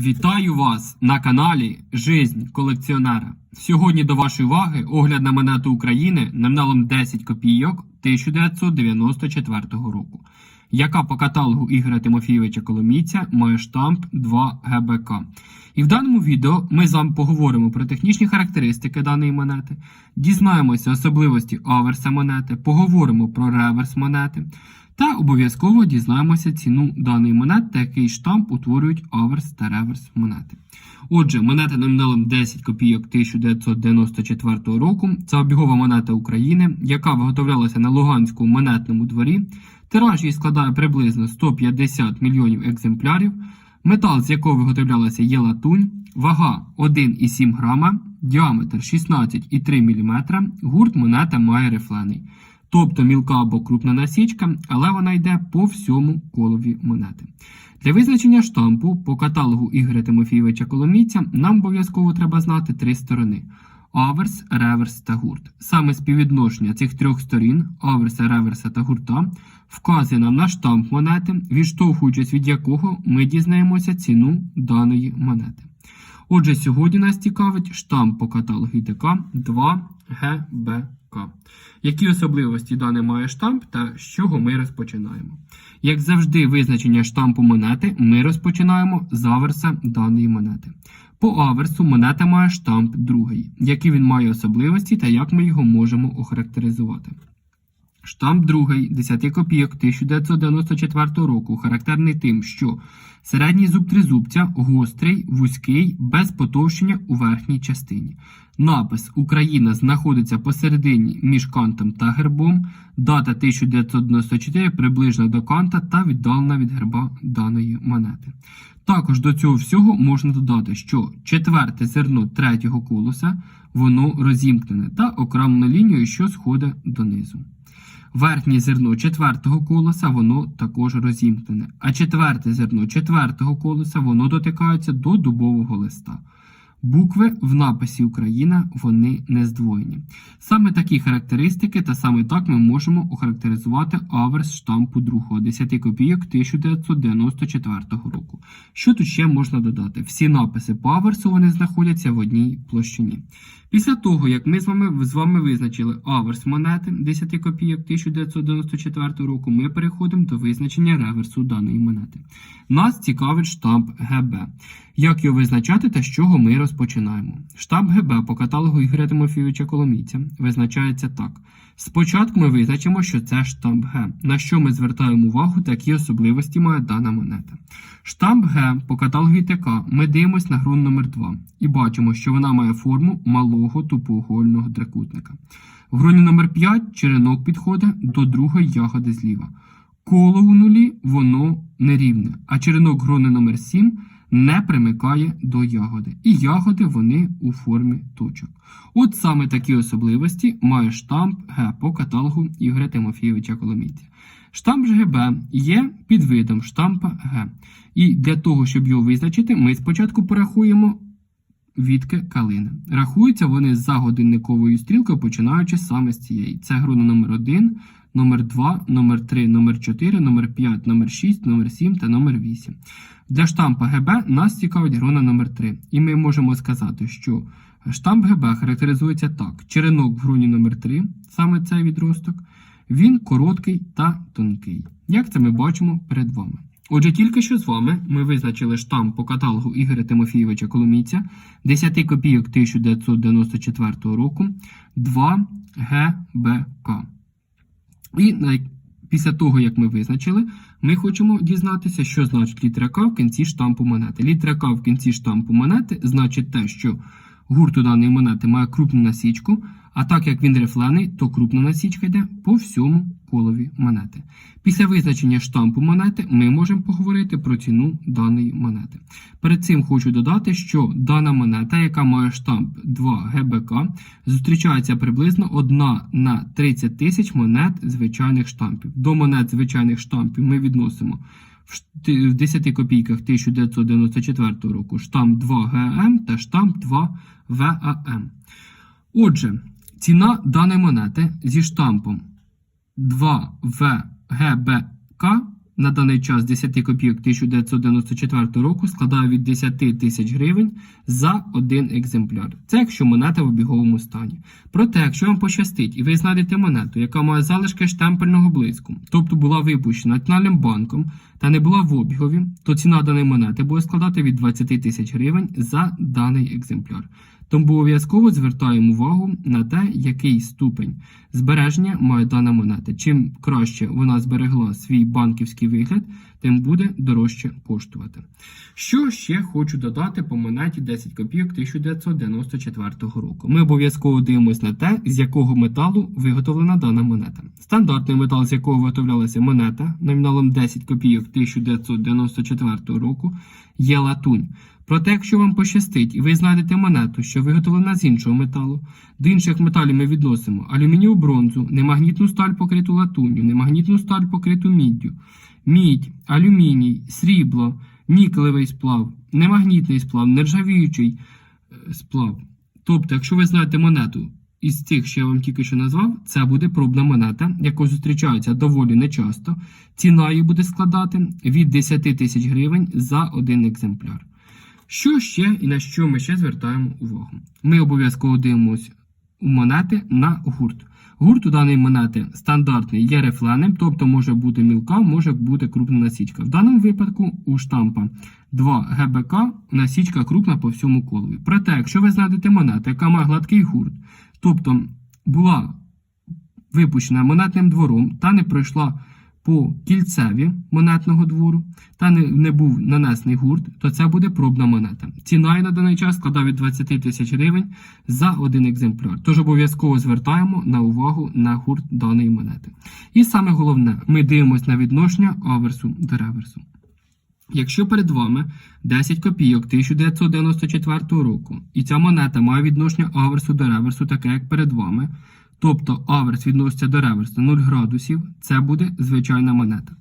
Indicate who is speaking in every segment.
Speaker 1: Вітаю вас на каналі Жизнь колекціонера. Сьогодні до вашої уваги огляд на монету України номіналом 10 копійок 1994 року, яка по каталогу Ігоря Тимофійовича Коломійця має штамп 2 ГБК. І в даному відео ми з вами поговоримо про технічні характеристики даної монети, дізнаємося особливості аверса монети, поговоримо про реверс монети. Та обов'язково дізнаємося ціну даної монети та який штамп утворюють аверс та реверс монети. Отже, монета номіналом 10 копійок 1994 року. Це обігова монета України, яка виготовлялася на Луганському монетному дворі. Тираж її складає приблизно 150 мільйонів екземплярів. Метал, з якого виготовлялася є латунь, вага 1,7 грама, діаметр 16,3 мм, гурт монета має рифлений тобто мілка або крупна насічка, але вона йде по всьому колові монети. Для визначення штампу по каталогу Ігоря Тимофійовича Коломійця нам обов'язково треба знати три сторони: аверс, реверс та гурт. Саме співвідношення цих трьох сторін аверса, реверса та гурта вказує нам на штамп монети, відштовхуючись від якого ми дізнаємося ціну даної монети. Отже, сьогодні нас цікавить штамп по каталогу ІТК 2ГБК. Які особливості даний має штамп та з чого ми розпочинаємо? Як завжди, визначення штампу монети ми розпочинаємо з аверса даної монети. По аверсу монета має штамп другий, які він має особливості та як ми його можемо охарактеризувати. Штамп другий 10 копійок 1994 року характерний тим, що середній зуб тризубця гострий, вузький, без потовщення у верхній частині. Напис Україна знаходиться посередині між кантом та гербом. Дата 1994 приближена до канта та віддалена від герба даної монети. Також до цього всього можна додати, що четверте зерно третього колоса воно розімкнене та окремленою лінією, що сходить донизу. Верхнє зерно четвертого колеса воно також розімкнене, а четверте зерно четвертого колеса воно дотикається до дубового листа. Букви в написі Україна вони не здвоєні. Саме такі характеристики та саме так ми можемо охарактеризувати аверс штампу другого 10 копійок 1994 року. Що тут ще можна додати? Всі написи по аверсу вони знаходяться в одній площині. Після того, як ми з вами з вами визначили аверс монети 10 копійок 1994 року, ми переходимо до визначення реверсу даної монети. Нас цікавить штамп ГБ. Як його визначати та з чого ми розпочинаємо? Штамп ГБ по каталогу Ігоря Тимофійовича Коломійця визначається так. Спочатку ми визначимо, що це штамп Г, на що ми звертаємо увагу, такі особливості має дана монета. Штамп Г по каталогу ІТК ми дивимося на гру номер 2 і бачимо, що вона має форму малого тупоугольного трикутника. В груні номер 5 черенок підходить до другої ягоди зліва. Коло у нулі воно нерівне, а черенок грони номер 7 не примикає до ягоди. І ягоди вони у формі точок. От саме такі особливості має штамп Г по каталогу Ігоря Тимофійовича Коломійця. Штамп ГБ є підвидом штампа Г. І для того, щоб його визначити, ми спочатку порахуємо відки калини. Рахуються вони за годинниковою стрілкою, починаючи саме з цієї. Це груна номер 1 номер 2 номер 3 номер 4 номер 5 номер 6 номер 7 та номер 8 Для штампа ГБ нас цікавить груна номер 3 І ми можемо сказати, що штамп ГБ характеризується так: черенок в груні номер 3 саме цей відросток, він короткий та тонкий. Як це ми бачимо перед вами. Отже, тільки що з вами ми визначили штамп по каталогу Ігоря Тимофійовича Коломійця 10 копійок 1994 року 2 ГБК. І після того, як ми визначили, ми хочемо дізнатися, що значить літера К в кінці штампу монети. Літера К в кінці штампу монети значить те, що гурт у даної монети має крупну насічку, а так як він рифлений, то крупна насічка йде по всьому колові монети. Після визначення штампу монети ми можемо поговорити про ціну даної монети. Перед цим хочу додати, що дана монета, яка має штамп 2 ГБК, зустрічається приблизно 1 на 30 тисяч монет звичайних штампів. До монет звичайних штампів ми відносимо в 10 копійках 1994 року штамп 2 ГМ та штамп 2 ВАМ. Отже, ціна даної монети зі штампом 2 ВГБК на даний час 10 копійок 1994 року складає від 10 тисяч гривень за один екземпляр. Це якщо монета в обіговому стані. Проте, якщо вам пощастить і ви знайдете монету, яка має залишки штемпельного блиску, тобто була випущена Національним банком та не була в обігові, то ціна даної монети буде складати від 20 тисяч гривень за даний екземпляр. Тому обов'язково звертаємо увагу на те, який ступень збереження має дана монета. Чим краще вона зберегла свій банківський вигляд, тим буде дорожче коштувати. Що ще хочу додати по монеті 10 копійок 1994 року. Ми обов'язково дивимося на те, з якого металу виготовлена дана монета. Стандартний метал, з якого виготовлялася монета номіналом 10 копійок 1994 року, є латунь. Проте, якщо вам пощастить і ви знайдете монету, що виготовлена з іншого металу, до інших металів ми відносимо алюмінію бронзу, немагнітну сталь покриту латунню, немагнітну сталь покриту міддю, мідь, алюміній, срібло, нікелевий сплав, немагнітний сплав, нержавіючий е, сплав. Тобто, якщо ви знаєте монету із цих, що я вам тільки що назвав, це буде пробна монета, яка зустрічається доволі нечасто. Ціна її буде складати від 10 тисяч гривень за один екземпляр. Що ще і на що ми ще звертаємо увагу? Ми обов'язково дивимося у монети на гурт. Гурт у даної монети стандартний є рифленим, тобто може бути мілка, може бути крупна насічка. В даному випадку у штампа 2 ГБК насічка крупна по всьому колові. Проте, якщо ви знайдете монету, яка має гладкий гурт, тобто була випущена монетним двором та не пройшла по кільцеві монетного двору та не, не був нанесений гурт, то це буде пробна монета. Ціна на даний час складає від 20 тисяч гривень за один екземпляр. Тож обов'язково звертаємо на увагу на гурт даної монети. І саме головне, ми дивимося на відношення аверсу до реверсу. Якщо перед вами 10 копійок 1994 року, і ця монета має відношення аверсу до реверсу, таке як перед вами, тобто аверс відноситься до реверсу 0 градусів, це буде звичайна монета.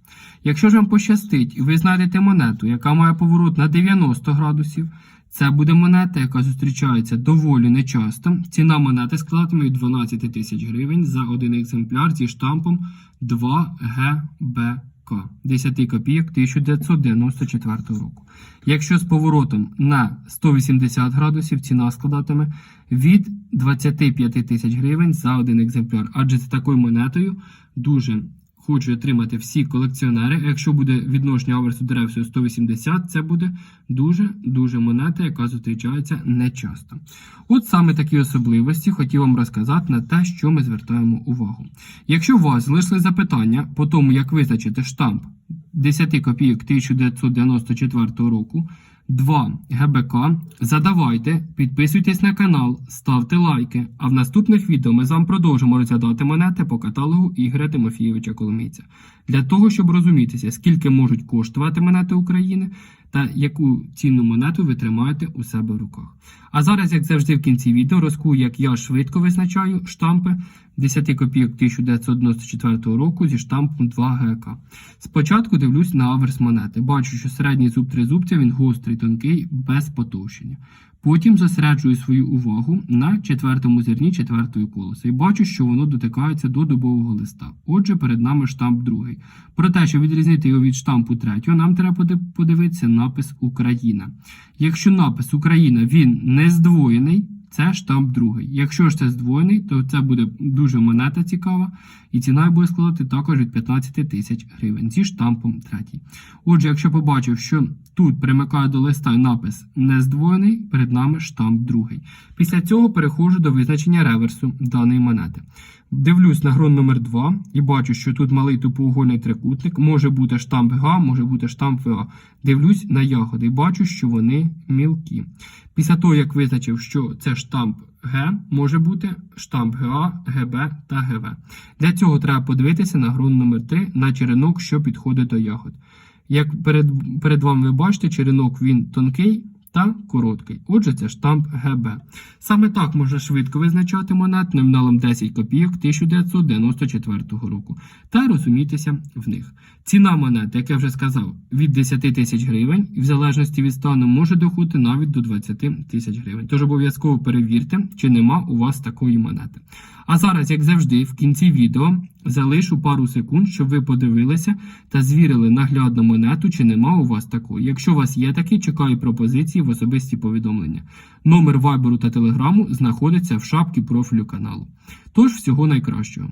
Speaker 1: Якщо ж вам пощастить і ви знайдете монету, яка має поворот на 90 градусів, це буде монета, яка зустрічається доволі нечасто. Ціна монети складатиме від 12 тисяч гривень за один екземпляр зі штампом 2ГБК 10 копійок 1994 року. Якщо з поворотом на 180 градусів ціна складатиме від 25 тисяч гривень за один екземпляр. Адже з такою монетою дуже хочуть отримати всі колекціонери. А Якщо буде відношення аверсу до реверсу 180, це буде дуже-дуже монета, яка зустрічається нечасто. От саме такі особливості хотів вам розказати на те, що ми звертаємо увагу. Якщо у вас залишили запитання по тому, як визначити штамп 10 копійок 1994 року, 2 ГБК. Задавайте, підписуйтесь на канал, ставте лайки. А в наступних відео ми з вами продовжимо розглядати монети по каталогу Ігоря Тимофійовича Коломійця. Для того, щоб розумітися, скільки можуть коштувати монети України та яку цінну монету ви тримаєте у себе в руках. А зараз, як завжди, в кінці відео розкую, як я швидко визначаю штампи 10 копійок 1994 року зі штампом 2 ГК. Спочатку дивлюсь на аверс монети. Бачу, що середній зуб тризубця він гострий, тонкий, без потовщення. Потім зосереджую свою увагу на четвертому зерні четвертої колоси і бачу, що воно дотикається до дубового листа. Отже, перед нами штамп другий. Про те, щоб відрізнити його від штампу третього, нам треба подивитися напис Україна. Якщо напис Україна він не здвоєний, це штамп другий. Якщо ж це здвоєний, то це буде дуже монета цікава, і ціна буде складати також від 15 тисяч гривень зі штампом третій. Отже, якщо побачив, що тут примикає до листа напис не здвоєний, перед нами штамп другий. Після цього переходжу до визначення реверсу даної монети. Дивлюсь на грон номер 2 і бачу, що тут малий тупоугольний трикутник, може бути штамп ГА, може бути штамп ВА. Дивлюсь на ягоди і бачу, що вони мілкі. Після того, як визначив, що це штамп Г, може бути штамп ГА, ГБ та ГВ. Для цього треба подивитися на грон номер 3 на черенок, що підходить до ягод. Як перед, перед вами ви бачите, черенок він тонкий та короткий. Отже, це штамп ГБ. Саме так можна швидко визначати монет номіналом 10 копійок 1994 року та розумітися в них. Ціна монети, як я вже сказав, від 10 тисяч гривень і в залежності від стану може доходити навіть до 20 тисяч гривень. Тож обов'язково перевірте, чи нема у вас такої монети. А зараз, як завжди, в кінці відео залишу пару секунд, щоб ви подивилися та звірили наглядно монету, чи нема у вас такої. Якщо у вас є такі, чекаю пропозиції в особисті повідомлення. Номер вайберу та телеграму знаходиться в шапці профілю каналу. Тож всього найкращого.